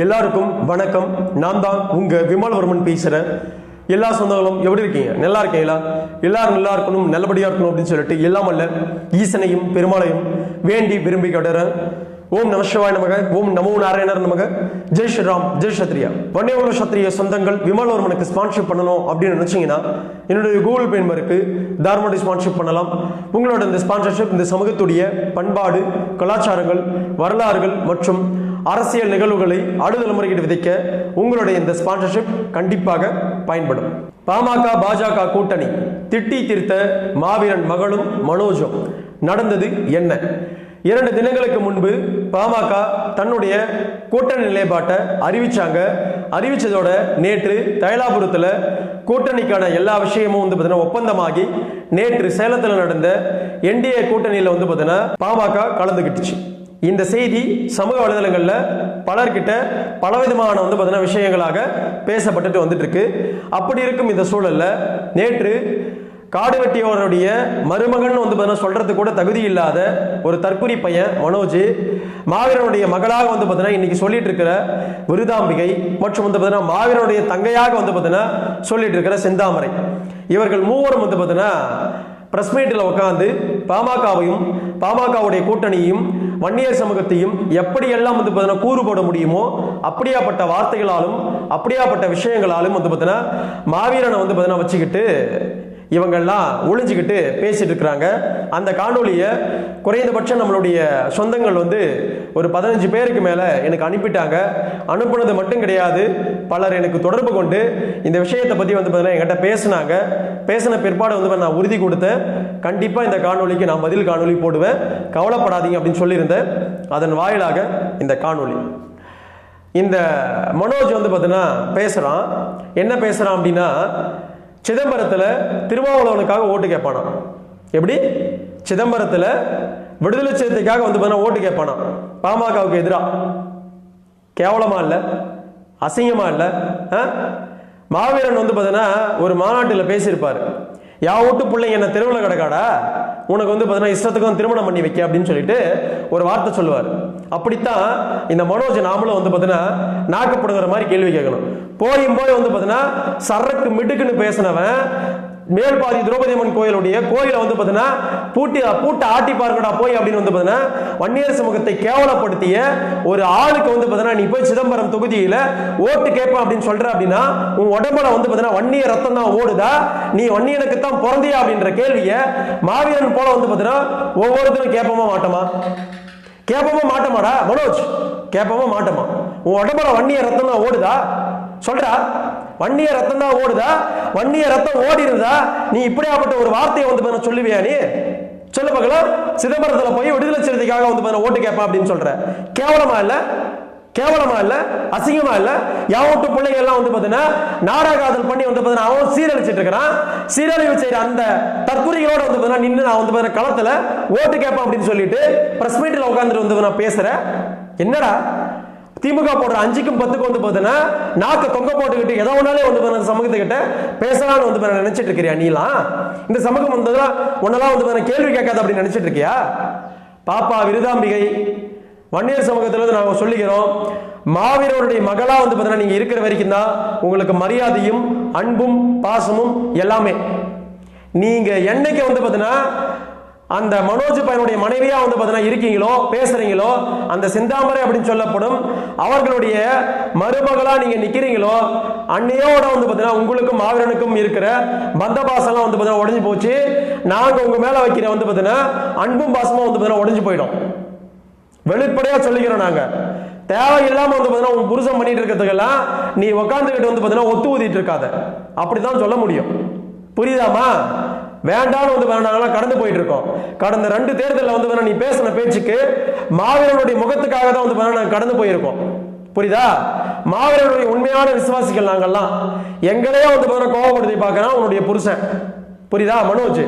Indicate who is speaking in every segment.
Speaker 1: எல்லாருக்கும் வணக்கம் நான் தான் உங்கள் விமல்வர்மன் பேசுகிறேன் எல்லா சொந்தங்களும் எப்படி இருக்கீங்க நல்லா இருக்கீங்களா எல்லாரும் நல்லா இருக்கணும் நல்லபடியாக இருக்கணும் அப்படின்னு சொல்லிட்டு எல்லாம் ஈசனையும் பெருமாளையும் வேண்டி விரும்பி கட்டுறேன் ஓம் நம சிவாய் நமக ஓம் நமோ நாராயணர் நமக ஜெய் ஸ்ரீராம் ஜெய் சத்ரியா வன்னே உள்ள சத்ரிய சொந்தங்கள் வர்மனுக்கு ஸ்பான்ஷிப் பண்ணணும் அப்படின்னு நினைச்சீங்கன்னா என்னுடைய கூகுள் பே நம்பருக்கு தார்மடி ஸ்பான்ஷிப் பண்ணலாம் உங்களோட இந்த ஸ்பான்சர்ஷிப் இந்த சமூகத்துடைய பண்பாடு கலாச்சாரங்கள் வரலாறுகள் மற்றும் அரசியல் நிகழ்வுகளை ஆடுதல் முறையீடு விதைக்க உங்களுடைய இந்த ஸ்பான்சர்ஷிப் கண்டிப்பாக பயன்படும் பாமக பாஜக கூட்டணி திட்டி திருத்த மாவீரன் மகளும் மனோஜும் நடந்தது என்ன இரண்டு தினங்களுக்கு முன்பு பாமக தன்னுடைய கூட்டணி நிலைப்பாட்டை அறிவிச்சாங்க அறிவிச்சதோட நேற்று தைலாபுரத்தில் கூட்டணிக்கான எல்லா விஷயமும் வந்து பார்த்தீங்கன்னா ஒப்பந்தமாகி நேற்று சேலத்தில் நடந்த என்டிஏ கூட்டணியில் வந்து பார்த்தீங்கன்னா பாமக கலந்துக்கிட்டுச்சு இந்த செய்தி சமூக வலைதளங்களில் பலர்கிட்ட பலவிதமான வந்து பார்த்தீங்கன்னா விஷயங்களாக பேசப்பட்டுட்டு வந்துட்டுருக்கு அப்படி இருக்கும் இந்த சூழலில் நேற்று காடு வெட்டியவருடைய மருமகன் வந்து பார்த்தீங்கன்னா சொல்றது கூட தகுதி இல்லாத ஒரு தற்குறி பையன் மனோஜ் மாவீரனுடைய மகளாக வந்து பார்த்தீங்கன்னா இன்னைக்கு சொல்லிட்டு இருக்கிற விருதாம்பிகை மற்றும் வந்து பார்த்தீங்கன்னா மாவீரனுடைய தங்கையாக வந்து பார்த்தீங்கன்னா சொல்லிட்டு இருக்கிற செந்தாமரை இவர்கள் மூவரும் வந்து பார்த்தீங்கன்னா பிரஸ் மீட்டில் உட்காந்து பாமகவையும் பாமகவுடைய கூட்டணியும் வன்னியர் சமூகத்தையும் எப்படி எல்லாம் வந்து பார்த்தீங்கன்னா கூறுபட முடியுமோ அப்படியாப்பட்ட வார்த்தைகளாலும் அப்படியாப்பட்ட விஷயங்களாலும் வந்து பார்த்தீங்கன்னா மாவீரனை வந்து பார்த்தீங்கன்னா வச்சுக்கிட்டு இவங்கெல்லாம் ஒழிஞ்சிக்கிட்டு பேசிட்டு இருக்கிறாங்க அந்த காணொலியை குறைந்தபட்சம் நம்மளுடைய சொந்தங்கள் வந்து ஒரு பதினஞ்சு பேருக்கு மேலே எனக்கு அனுப்பிட்டாங்க அனுப்புனது மட்டும் கிடையாது பலர் எனக்கு தொடர்பு கொண்டு இந்த விஷயத்தை பற்றி வந்து பார்த்தீங்கன்னா என்கிட்ட பேசினாங்க பேசின பிற்பாடு வந்து நான் உறுதி கொடுத்தேன் கண்டிப்பாக இந்த காணொலிக்கு நான் பதில் காணொலி போடுவேன் கவலைப்படாதீங்க அப்படின்னு சொல்லியிருந்தேன் அதன் வாயிலாக இந்த காணொலி இந்த மனோஜ் வந்து பார்த்தீங்கன்னா பேசுகிறான் என்ன பேசுகிறான் அப்படின்னா சிதம்பரத்தில் திருவாவளவனுக்காக ஓட்டு கேட்பானான் எப்படி சிதம்பரத்தில் விடுதலை சேர்த்துக்காக வந்து பார்த்தீங்கன்னா ஓட்டு கேட்பானான் பாமகவுக்கு எதிராக கேவலமாக இல்லை அசிங்கமாக இல்லை மாவீரன் வந்து பார்த்தீங்கன்னா ஒரு மாநாட்டில் பேசியிருப்பார் யா வீட்டு பிள்ளைங்க என்ன தெருவில் கிடக்காடா உனக்கு வந்து பார்த்தீங்கன்னா இஷ்டத்துக்கும் திருமணம் பண்ணி வைக்க அப்படின்னு சொல்லிட்டு ஒரு வார்த்தை சொல்லுவார் அப்படித்தான் இந்த மனோஜ் நாமளும் வந்து பார்த்தீங்கன்னா நாக்கப்படுங்கிற மாதிரி கேள்வி கேட்கணும் போயும் போய் வந்து பார்த்தீங்கன்னா சரக்கு மிடுக்குன்னு பேசினவன் மேல்பாதி திரௌபதி அம்மன் கோயிலுடைய கோயிலை வந்து பார்த்தீங்கன்னா பூட்டி பூட்டை ஆட்டி பார்க்கடா போய் அப்படின்னு வந்து பார்த்தீங்கன்னா வன்னியர் சமூகத்தை கேவலப்படுத்திய ஒரு ஆளுக்கு வந்து பார்த்தீங்கன்னா நீ போய் சிதம்பரம் தொகுதியில் ஓட்டு கேட்ப அப்படின்னு சொல்ற அப்படின்னா உன் உடம்புல வந்து பார்த்தீங்கன்னா வன்னிய ரத்தம் தான் ஓடுதா நீ வன்னியனுக்கு தான் பிறந்தியா அப்படின்ற கேள்வியை மாவீரன் போல வந்து பார்த்தீங்கன்னா ஒவ்வொருத்தரும் கேட்போமா மாட்டோமா கேட்போமா மாட்டோமாடா மனோஜ் கேட்போமா மாட்டோமா உன் உடம்புல வன்னிய ரத்தம் தான் ஓடுதா சொல்றா வன்னிய ரத்தம் தான் ஓடுதா வன்னிய ரத்தம் ஓடி இருந்தா நீ இப்படியாப்பட்ட ஒரு வார்த்தையை வந்து சொல்லுவியா நீ சொல்ல பார்க்கலாம் சிதம்பரத்தில் போய் விடுதலை சிறுத்தைக்காக வந்து ஓட்டு கேட்பா அப்படின்னு சொல்ற கேவலமா இல்லை கேவலமா இல்ல அசிங்கமா இல்ல யாவட்டு பிள்ளைங்க எல்லாம் வந்து பாத்தீங்கன்னா நாடகாதல் பண்ணி வந்து பாத்தீங்கன்னா அவன் சீரழிச்சிட்டு இருக்கிறான் சீரழிவு செய்யற அந்த தற்கொலைகளோட வந்து பாத்தீங்கன்னா நின்று நான் வந்து பாத்தீங்கன்னா களத்துல ஓட்டு கேட்பான் அப்படின்னு சொல்லிட்டு பிரஸ் மீட்டில் உட்காந்துட்டு வந்து நான் பேசுறேன் என்னடா திமுக போடுற அஞ்சுக்கும் பத்துக்கும் வந்து பார்த்தீங்கன்னா நாக்கு தொங்க போட்டுக்கிட்டு எதோ ஒன்னாலே வந்து அந்த சமூகத்துக்கிட்ட பேசலாம்னு வந்து நினைச்சிட்டு இருக்கிறியா நீலாம் இந்த சமூகம் வந்து ஒன்னெல்லாம் வந்து கேள்வி கேட்காது அப்படின்னு நினைச்சிட்டு இருக்கியா பாப்பா விருதாம்பிகை வன்னியர் சமூகத்திலிருந்து நாங்கள் சொல்லிக்கிறோம் மாவீரருடைய மகளா வந்து பார்த்தீங்கன்னா நீங்கள் இருக்கிற வரைக்கும் தான் உங்களுக்கு மரியாதையும் அன்பும் பாசமும் எல்லாமே நீங்கள் என்னைக்கு வந்து பார்த்தீங்கன்னா அந்த மனோஜ் பையனுடைய மனைவியா வந்து இருக்கீங்களோ பேசுறீங்களோ அந்த சிந்தாமரை அப்படின்னு சொல்லப்படும் அவர்களுடைய மருமகளா நீங்க நிக்கிறீங்களோ அன்னையோட வந்து உங்களுக்கும் மாவீரனுக்கும் இருக்கிற பந்த பாசம்லாம் வந்து உடஞ்சு போச்சு நாங்க உங்க மேல வைக்கிற வந்து பார்த்தீங்கன்னா அன்பும் பாசமும் வந்து பார்த்தீங்கன்னா உடஞ்சு போயிடும் வெளிப்படையா சொல்லிக்கிறோம் நாங்க இல்லாம வந்து பாத்தீங்கன்னா உன் புருஷன் பண்ணிட்டு இருக்கிறதுக்கெல்லாம் நீ உட்காந்துக்கிட்டு வந்து பாத்தீங்கன்னா ஒத்து ஊதிட்டு இருக்காத அப்படிதான் சொல்ல முடியும் புரியுதாமா வேண்டாம்னு வந்து நாங்களாம் கடந்து போயிட்டு இருக்கோம் கடந்த ரெண்டு தேர்தலில் வந்து நீ பேசின பேச்சுக்கு மாவீரனுடைய முகத்துக்காக தான் வந்து நாங்கள் கடந்து போயிருக்கோம் புரியுதா மாவீரனுடைய உண்மையான விசுவாசிகள் நாங்கள்லாம் எங்களையே வந்து கோவப்படுத்தி பார்க்கறான் உன்னுடைய புருஷன் புரியுதா மனோஜ்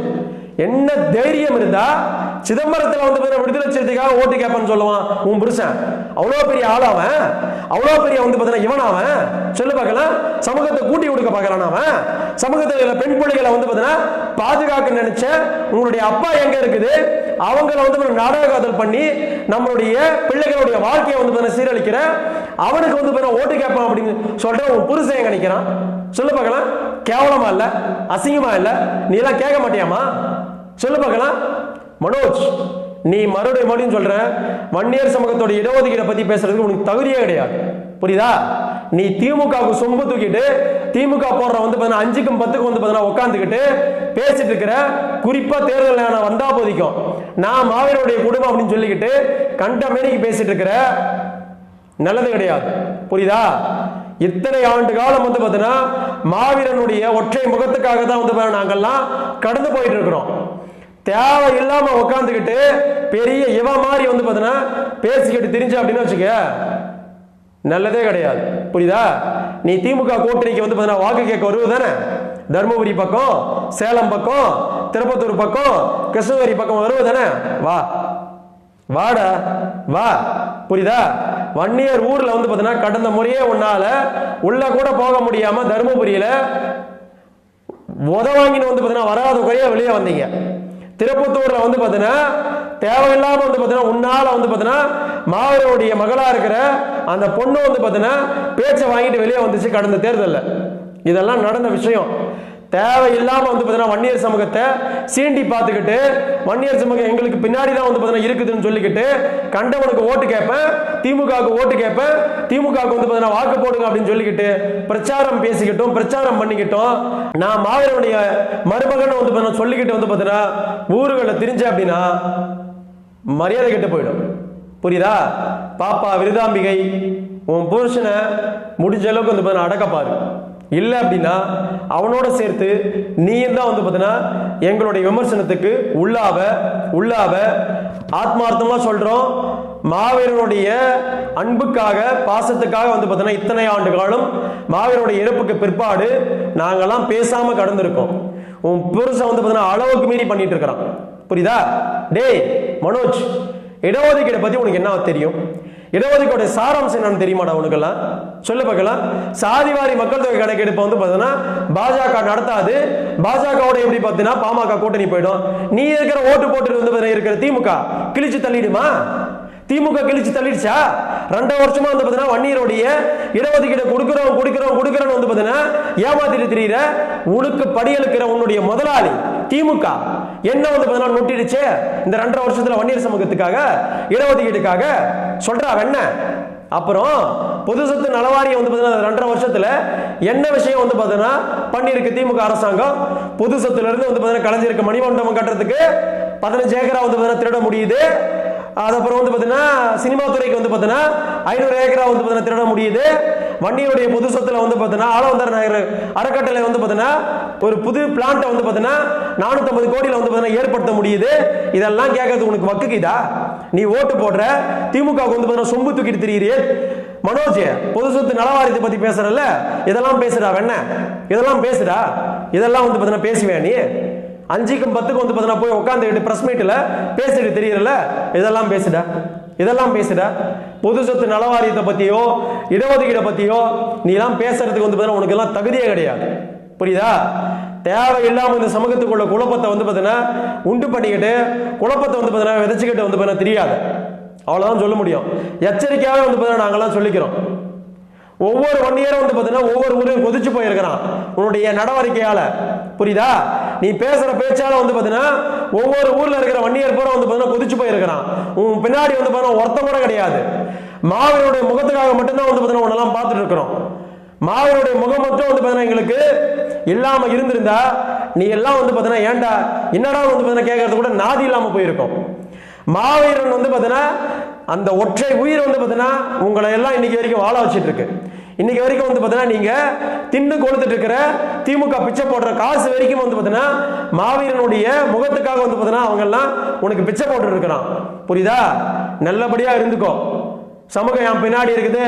Speaker 1: என்ன தைரியம் இருந்தா சிதம்பரத்தில் வந்து பேரை விடுதலை செய்யறதுக்காக ஓட்டு கேட்பேன்னு சொல்லுவான் உன் புருஷன் அவ்வளோ பெரிய ஆள் அவன் அவ்வளோ பெரிய வந்து பார்த்தீங்கன்னா இவன் அவன் சொல்லு பார்க்கலாம் சமூகத்தை கூட்டி கொடுக்க பார்க்கலான் அவன் சமூகத்தில் பெண் பிள்ளைகளை வந்து பார்த்தீங்கன்னா பாதுகாக்க நினைச்ச உங்களுடைய அப்பா எங்கே இருக்குது அவங்கள வந்து நாடகாதல் பண்ணி நம்மளுடைய பிள்ளைகளுடைய வாழ்க்கையை வந்து பார்த்தீங்கன்னா சீரழிக்கிற அவனுக்கு வந்து ஓட்டு கேட்பான் அப்படின்னு சொல்லிட்டு உன் புருஷன் எங்க நினைக்கிறான் சொல்லு பார்க்கலாம் கேவலமா இல்லை அசிங்கமா இல்லை நீ எல்லாம் கேட்க மாட்டியாமா சொல்லு பார்க்கலாம் மனோஜ் நீ மறுபடியும் மறுபடியும் சொல்ற வன்னியர் சமூகத்தோட இடஒதுக்கீடை பத்தி பேசுறதுக்கு உனக்கு தகுதியே கிடையாது புரியுதா நீ திமுகவுக்கு சொம்பு தூக்கிட்டு திமுக போடுற வந்து அஞ்சுக்கும் பத்துக்கும் வந்து பார்த்தீங்கன்னா உட்காந்துக்கிட்டு பேசிட்டு இருக்கிற குறிப்பா தேர்தல் நான் வந்தா போதிக்கும் நான் மாவீரருடைய குடும்பம் அப்படின்னு சொல்லிக்கிட்டு கண்ட மேனிக்கு பேசிட்டு இருக்கிற நல்லது கிடையாது புரியுதா இத்தனை ஆண்டு காலம் வந்து பாத்தீங்கன்னா மாவீரனுடைய ஒற்றை முகத்துக்காக தான் வந்து நாங்கள்லாம் கடந்து போயிட்டு இருக்கிறோம் தேவை இல்லாம உட்காந்துக்கிட்டு பெரிய இவ மாதிரி வந்து பார்த்தீங்கன்னா பேசிக்கிட்டு தெரிஞ்ச அப்படின்னு வச்சுக்க நல்லதே கிடையாது புரியுதா நீ திமுக கூட்டணிக்கு வந்து பார்த்தீங்கன்னா வாக்கு கேட்க வருவது தானே தருமபுரி பக்கம் சேலம் பக்கம் திருப்பத்தூர் பக்கம் கிருஷ்ணகிரி பக்கம் வருவது தானே வா வாட வா புரியுதா வன்னியர் ஊர்ல வந்து பார்த்தீங்கன்னா கடந்த முறையே உன்னால உள்ள கூட போக முடியாம தருமபுரியில உத வாங்கின்னு வந்து பார்த்தீங்கன்னா வராத குறையா வெளியே வந்தீங்க திருப்பத்தூர்ல வந்து பார்த்தீங்கன்னா தேவையில்லாம வந்து பார்த்தீங்கன்னா உன்னால வந்து பார்த்தீங்கன்னா மாவரோடைய மகளா இருக்கிற அந்த பொண்ணு வந்து பார்த்தீங்கன்னா பேச்சை வாங்கிட்டு வெளியே வந்துச்சு கடந்த தேர்தலில் இதெல்லாம் நடந்த விஷயம் தேவையில்லாமல் வந்து பார்த்தீங்கன்னா வன்னியர் சமூகத்தை சீண்டி பார்த்துக்கிட்டு வன்னியர் சமூகம் எங்களுக்கு பின்னாடி தான் வந்து பார்த்தீங்கன்னா இருக்குதுன்னு சொல்லிக்கிட்டு கண்டவனுக்கு ஓட்டு கேட்பேன் திமுகவுக்கு ஓட்டு கேட்பேன் திமுகவுக்கு வந்து பார்த்தீங்கன்னா வாக்கு போடுங்க அப்படின்னு சொல்லிக்கிட்டு பிரச்சாரம் பேசிக்கிட்டும் பிரச்சாரம் பண்ணிக்கிட்டோம் நான் மாவீரனுடைய மருமகன் வந்து பார்த்தீங்கன்னா சொல்லிக்கிட்டு வந்து பார்த்தீங்கன்னா ஊர்களை திரிஞ்சேன் அப்படின்னா மரியாதை கெட்டு போயிடும் புரியுதா பாப்பா விருதாம்பிகை உன் புருஷனை முடிஞ்ச அளவுக்கு வந்து பார்த்தீங்கன்னா அடக்கப்பாரு இல்லை அப்படின்னா அவனோட சேர்த்து நீயும் தான் வந்து பார்த்தீங்கன்னா எங்களுடைய விமர்சனத்துக்கு உள்ளாவ உள்ளாவ ஆத்மார்த்தமாக சொல்கிறோம் மாவீரனுடைய அன்புக்காக பாசத்துக்காக வந்து பார்த்தீங்கன்னா இத்தனை ஆண்டு காலம் மாவீரனுடைய இறப்புக்கு பிற்பாடு நாங்கள்லாம் பேசாமல் கடந்திருக்கோம் உன் புருஷன் வந்து பார்த்தீங்கன்னா அளவுக்கு மீறி பண்ணிட்டு இருக்கிறான் புரியுதா டேய் மனோஜ் இடஒதுக்கீடை பற்றி உனக்கு என்ன தெரியும் இடஒதுக்கீடு சாராம்சம் என்னன்னு தெரியுமாடா உனக்கெல்லாம் சொல்ல பார்க்கலாம் சாதிவாரி மக்கள் தொகை கணக்கெடுப்பு வந்து பார்த்தீங்கன்னா பாஜக நடத்தாது பாஜகவோட எப்படி பார்த்தீங்கன்னா பாமக கூட்டணி போயிடும் நீ இருக்கிற ஓட்டு போட்டு வந்து இருக்கிற திமுக கிழிச்சு தள்ளிடுமா திமுக கிழிச்சு தள்ளிடுச்சா ரெண்டு வருஷமா வந்து பார்த்தீங்கன்னா வன்னியருடைய இடஒதுக்கீடு கொடுக்குறோம் கொடுக்குறோம் கொடுக்குறோன்னு வந்து பார்த்தீங்கன்னா ஏமாத்திட்டு தெரியுற உனக்கு படியெழுக்கிற உன்னுடைய முதலாளி திமுக என்ன வந்து பார்த்தீங்கன்னா நொட்டிடுச்சு இந்த ரெண்டரை வருஷத்தில் வன்னியர் சமூகத்துக்காக இடஒதுக்கீட்டுக்காக சொல்கிறாங்க என்ன அப்புறம் பொது சொத்து நலவாரியம் வந்து பார்த்தீங்கன்னா ரெண்டரை வருஷத்தில் என்ன விஷயம் வந்து பார்த்தீங்கன்னா பண்ணியிருக்கு திமுக அரசாங்கம் பொது சொத்துலேருந்து வந்து பார்த்தீங்கன்னா கலைஞ்சிருக்கு மணிமண்டபம் கட்டுறதுக்கு பதினஞ்சு ஏக்கரா வந்து பார்த்தீங்கன்னா திருட முடியுது அதுக்கப்புறம் வந்து பார்த்தீங்கன்னா சினிமா துறைக்கு வந்து பார்த்தீங்கன்னா ஐநூறு ஏக்கரா வந்து பார்த்தீங்கன்னா திருட முடியுது வண்டியுடைய புது சொத்துல வந்து பார்த்தீங்கன்னா ஆலவந்தார் நகர் அறக்கட்டளை வந்து பார்த்தீங்கன்னா ஒரு புது பிளான்ட்டை வந்து பார்த்தீங்கன்னா நானூற்றம்பது கோடியில் வந்து பார்த்தீங்கன்னா ஏற்படுத்த முடியுது இதெல்லாம் கேட்கறது உனக்கு வக்குக்குதா நீ ஓட்டு போடுற திமுக வந்து பார்த்தீங்கன்னா சொம்பு தூக்கிட்டு தெரியுறியே மனோஜ் பொது சொத்து நலவாரியத்தை பத்தி பேசுறல இதெல்லாம் பேசுடா வெண்ண இதெல்லாம் பேசுடா இதெல்லாம் வந்து பார்த்தீங்கன்னா பேசுவேன் நீ அஞ்சுக்கும் பத்துக்கும் வந்து பார்த்தீங்கன்னா போய் உட்காந்துக்கிட்டு ப்ரெஸ் மீட்டில் பேசிட்டு தெரியல இதெல்லாம் பேசுடா இதெல்லாம் பேசுகிற பொது சொத்து நலவாரியத்தை பற்றியோ இடஒதுக்கீடை பற்றியோ நீலாம் பேசுறதுக்கு வந்து பார்த்தீங்கன்னா எல்லாம் தகுதியே கிடையாது புரியுதா தேவையில்லாமல் இந்த சமூகத்துக்குள்ள குழப்பத்தை வந்து பார்த்தீங்கன்னா உண்டு பண்ணிக்கிட்டு குழப்பத்தை வந்து பார்த்தீங்கன்னா விதைச்சுக்கிட்டு வந்து பார்த்தீங்கன்னா தெரியாது அவ்வளோதான் சொல்ல முடியும் எச்சரிக்கையாக வந்து பார்த்தீங்கன்னா நாங்கெல்லாம் சொல்லிக்கிறோம் ஒவ்வொரு ஒன் இயரும் வந்து பார்த்தீங்கன்னா ஒவ்வொரு முறையும் கொதிச்சு போயிருக்கிறான் உன்னுடைய நடவடிக்கையால புரியுதா நீ பேசுற பேச்சால வந்து பார்த்தீங்கன்னா ஒவ்வொரு ஊர்ல இருக்கிற ஒன் இயர் பூரா வந்து பார்த்தீங்கன்னா கொதிச்சு போயிருக்கிறான் உன் பின்னாடி வந்து பார்த்தீங்கன்னா ஒருத்தம் கூட கிடையாது மாவீரனுடைய முகத்துக்காக மட்டும்தான் வந்து பார்த்தீங்கன்னா உன்னெல்லாம் பார்த்துட்டு இருக்கிறோம் மாவீரனுடைய முகம் மட்டும் வந்து பார்த்தீங்கன்னா எங்களுக்கு இல்லாம இருந்திருந்தா நீ எல்லாம் வந்து பார்த்தீங்கன்னா ஏண்டா என்னடா வந்து பார்த்தீங்கன்னா கேட்கறது கூட நாதி இல்லாம போயிருக்கோம் மாவீரன் வந்து பார்த்தீங்கன்னா அந்த ஒற்றை உயிர் வந்து பார்த்தீங்கன்னா உங்களை எல்லாம் இன்னைக்கு வரைக்கும் வாழ வச்சுட்டு இருக்கு இன்னைக்கு வரைக்கும் வந்து பார்த்தீங்கன்னா நீங்க தின்னு கொளுத்துட்டு இருக்கிற திமுக பிச்சை போடுற காசு வரைக்கும் வந்து பார்த்தீங்கன்னா மாவீரனுடைய முகத்துக்காக வந்து பார்த்தீங்கன்னா அவங்க எல்லாம் உனக்கு பிச்சை போட்டு இருக்கிறான் புரியுதா நல்லபடியா இருந்துக்கோ சமூகம் என் பின்னாடி இருக்குது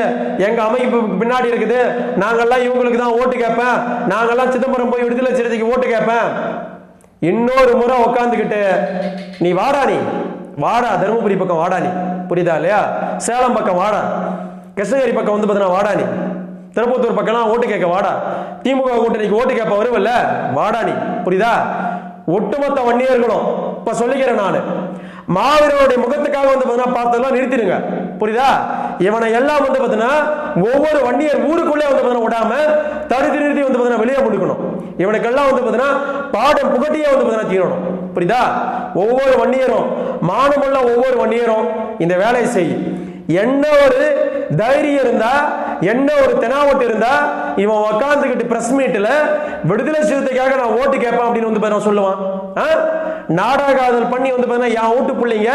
Speaker 1: எங்க அமைப்பு பின்னாடி இருக்குது நாங்கள்லாம் இவங்களுக்கு தான் ஓட்டு கேட்பேன் நாங்கள்லாம் சிதம்பரம் போய் விடுதலை சிறுத்தைக்கு ஓட்டு கேட்பேன் இன்னொரு முறை உட்காந்துக்கிட்டு நீ வாராணி வாடா தருமபுரி பக்கம் வாடானி புரியுதா இல்லையா சேலம் பக்கம் வாடா கிருஷ்ணகிரி பக்கம் வந்து பார்த்தீங்கன்னா வாடானி திருப்பத்தூர் பக்கம்லாம் ஓட்டு கேட்க வாடா திமுக கூட்டணிக்கு ஓட்டு கேட்ப வருவல்ல வாடானி புரியுதா ஒட்டுமொத்த வன்னியர்களும் இப்போ சொல்லிக்கிறேன் நான் மாவீரனுடைய முகத்துக்காக வந்து பார்த்தீங்கன்னா பார்த்ததெல்லாம் நிறுத்திடுங்க புரியுதா இவனை எல்லாம் வந்து பார்த்தீங்கன்னா ஒவ்வொரு வன்னியர் ஊருக்குள்ளே வந்து பார்த்தீங்கன்னா விடாம தடுத்து நிறுத்தி வந்து பார்த்தீங்கன்னா வெளியே கொடுக்கணும் இவனுக்கெல்லாம் வந்து பார்த்தீங்கன்னா பாடம் புகட்டியே வந்து பார்த்தீங்கன்னா தீரணும் புரியுதா ஒவ்வொரு வன்னியரும் இயரும் மானமுள்ள ஒவ்வொரு வன்னியரும் இந்த வேலையை செய் என்ன ஒரு தைரியம் இருந்தா என்ன ஒரு தெனாவட்டு இருந்தா இவன் உக்காந்துக்கிட்டு பிரஸ் மீட்டில் விடுதலை சிறுத்தைக்காக நான் ஓட்டு கேட்பேன் அப்படின்னு வந்து சொல்லுவான் நாடகாதல் பண்ணி வந்து பார்த்தீங்கன்னா என் வீட்டு பிள்ளைங்க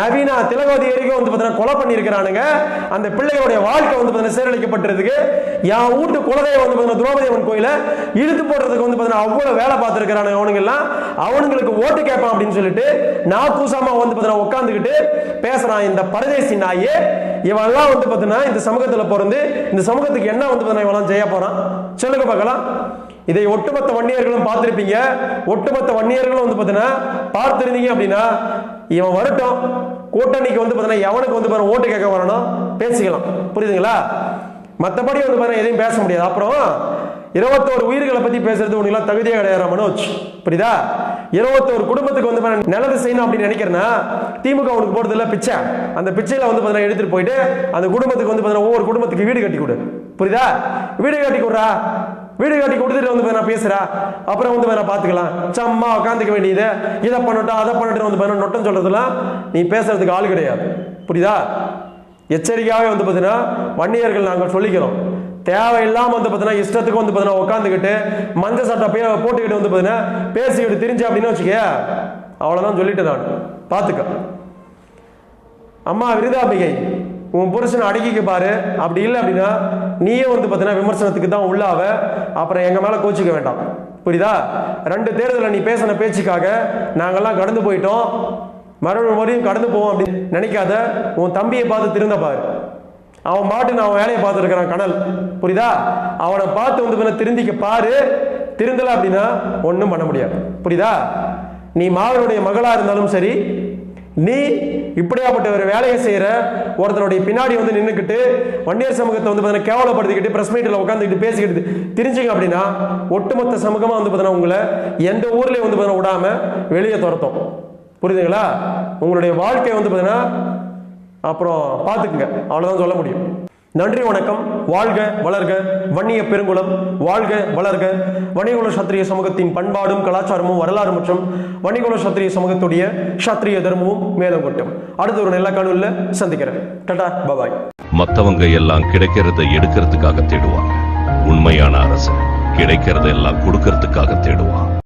Speaker 1: நவீனா திலகவதி வரைக்கும் வந்து பார்த்தீங்கன்னா கொலை பண்ணியிருக்கிறானுங்க அந்த பிள்ளைகளுடைய வாழ்க்கை வந்து பார்த்தீங்கன்னா சீரழிக்கப்பட்டிருக்கு என் வீட்டு குலதெய்வம் வந்து பார்த்தீங்கன்னா திரௌபதி அம்மன் கோயில இழுத்து போடுறதுக்கு வந்து பார்த்தீங்கன்னா அவ்வளோ வேலை பார்த்துருக்கிறானுங்க அவனுங்கெல்லாம் அவனுங்களுக்கு ஓட்டு கேட்பான் அப்படின்னு சொல்லிட்டு நான் கூசாமா வந்து பார்த்தீங்கன்னா உட்காந்துக்கிட்டு பேசுறான் இந்த பரதேசி நாயே இவெல்லாம் வந்து பார்த்தீங்கன்னா இந்த சமூகத்தில் பிறந்து இந்த சமூகத்துக்கு என்ன வந்து பார்த்தீங்கன்னா இவெல்லாம் செய்ய போறான் சொல்லுங்க பார்க்கலாம் இதை ஒட்டுமொத்த வன்னியர்களும் பார்த்துருப்பீங்க ஒட்டுமொத்த வன்னியர்களும் வந்து பார்த்தீங்கன்னா பார்த்துருந்தீங்க அப்படின்னா இவன் வரட்டும் கூட்டணிக்கு வந்து பார்த்தீங்கன்னா எவனுக்கு வந்து ஓட்டு கேட்க வரணும் பேசிக்கலாம் புரியுதுங்களா மற்றபடி வந்து பாருங்க எதையும் பேச முடியாது அப்புறம் இருபத்தோரு உயிர்களை பத்தி பேசுறது உனக்குலாம் தகுதியாக கிடையாது மனோஜ் புரியுதா இருபத்தோரு குடும்பத்துக்கு வந்து நல்லது செய்யணும் அப்படின்னு நினைக்கிறேன்னா திமுக உனக்கு இல்லை பிச்சை அந்த பிச்சையில வந்து பார்த்தீங்கன்னா எடுத்துட்டு போயிட்டு அந்த குடும்பத்துக்கு வந்து பார்த்தீங்கன்னா ஒவ்வொரு குடும்பத்துக்கு வீடு கட்டி கொடு புரியுதா வீடு கட்டி கொடுறா வீடு காட்டி கொடுத்துட்டு வந்து நான் பேசுகிறா அப்புறம் வந்து நான் பார்த்துக்கலாம் சம்மா உட்காந்துக்க வேண்டியது இதை பண்ணட்டும் அதை பண்ணட்டு வந்து நொட்டம் சொல்கிறதுலாம் நீ பேசுகிறதுக்கு ஆள் கிடையாது புரியுதா எச்சரிக்கையாகவே வந்து பார்த்தீங்கன்னா வன்னியர்கள் நாங்கள் சொல்லிக்கிறோம் தேவையில்லாமல் வந்து பாத்தீங்கன்னா இஷ்டத்துக்கு வந்து பாத்தீங்கன்னா உட்காந்துக்கிட்டு மஞ்சள் சட்டை பே போட்டுக்கிட்டு வந்து பாத்தீங்கன்னா பேசிக்கிட்டு தெரிஞ்சு அப்படின்னு வச்சுக்க அவ்வளோதான் சொல்லிட்டு நான் பார்த்துக்க அம்மா விருதாம்பிகை உன் புருஷனை அடக்கிக்க பாரு அப்படி இல்லை அப்படின்னா நீயே வந்து பார்த்தீங்கன்னா விமர்சனத்துக்கு தான் உள்ளாவ அப்புறம் எங்கள் மேலே கோச்சிக்க வேண்டாம் புரியுதா ரெண்டு தேர்தலில் நீ பேசின பேச்சுக்காக நாங்கள்லாம் கடந்து போயிட்டோம் மறுபடியும் மறுபடியும் கடந்து போவோம் அப்படின்னு நினைக்காத உன் தம்பியை பார்த்து திருந்த பாரு அவன் நான் அவன் வேலையை பார்த்துருக்கிறான் கனல் புரியுதா அவனை பார்த்து வந்து பின்ன திருந்திக்க பாரு திருந்தல அப்படின்னா ஒன்றும் பண்ண முடியாது புரியுதா நீ மாவனுடைய மகளாக இருந்தாலும் சரி நீ இப்படியாப்பட்ட ஒரு வேலையை செய்கிற ஒருத்தனுடைய பின்னாடி வந்து நின்றுக்கிட்டு வன்னியர் சமூகத்தை வந்து பார்த்தீங்கன்னா கேவலப்படுத்திக்கிட்டு ப்ரெஸ் மீட்டில் உட்காந்துக்கிட்டு பேசிக்கிட்டு தெரிஞ்சுங்க அப்படின்னா ஒட்டுமொத்த சமூகமாக வந்து பார்த்தீங்கன்னா உங்களை எந்த ஊர்லேயும் வந்து பார்த்தீங்கன்னா விடாமல் வெளியே துரத்தும் புரியுதுங்களா உங்களுடைய வாழ்க்கை வந்து பார்த்தீங்கன்னா அப்புறம் பார்த்துக்குங்க அவ்வளோதான் சொல்ல முடியும் நன்றி வணக்கம் வாழ்க வளர்க வன்னிய பெருங்குளம் வாழ்க வளர்க வணிகுல சத்திரிய சமூகத்தின் பண்பாடும் கலாச்சாரமும் வரலாறு மற்றும் வணிகுல சத்திரிய சமூகத்துடைய சத்திரிய தர்மமும் மேலும் கொட்டும் அடுத்த ஒரு நல்ல கனவுல சந்திக்கிறேன் டடா பபாய் மத்தவங்க எல்லாம் கிடைக்கிறத எடுக்கிறதுக்காக தேடுவாங்க உண்மையான அரசு கிடைக்கிறத எல்லாம் கொடுக்கறதுக்காக தேடுவான்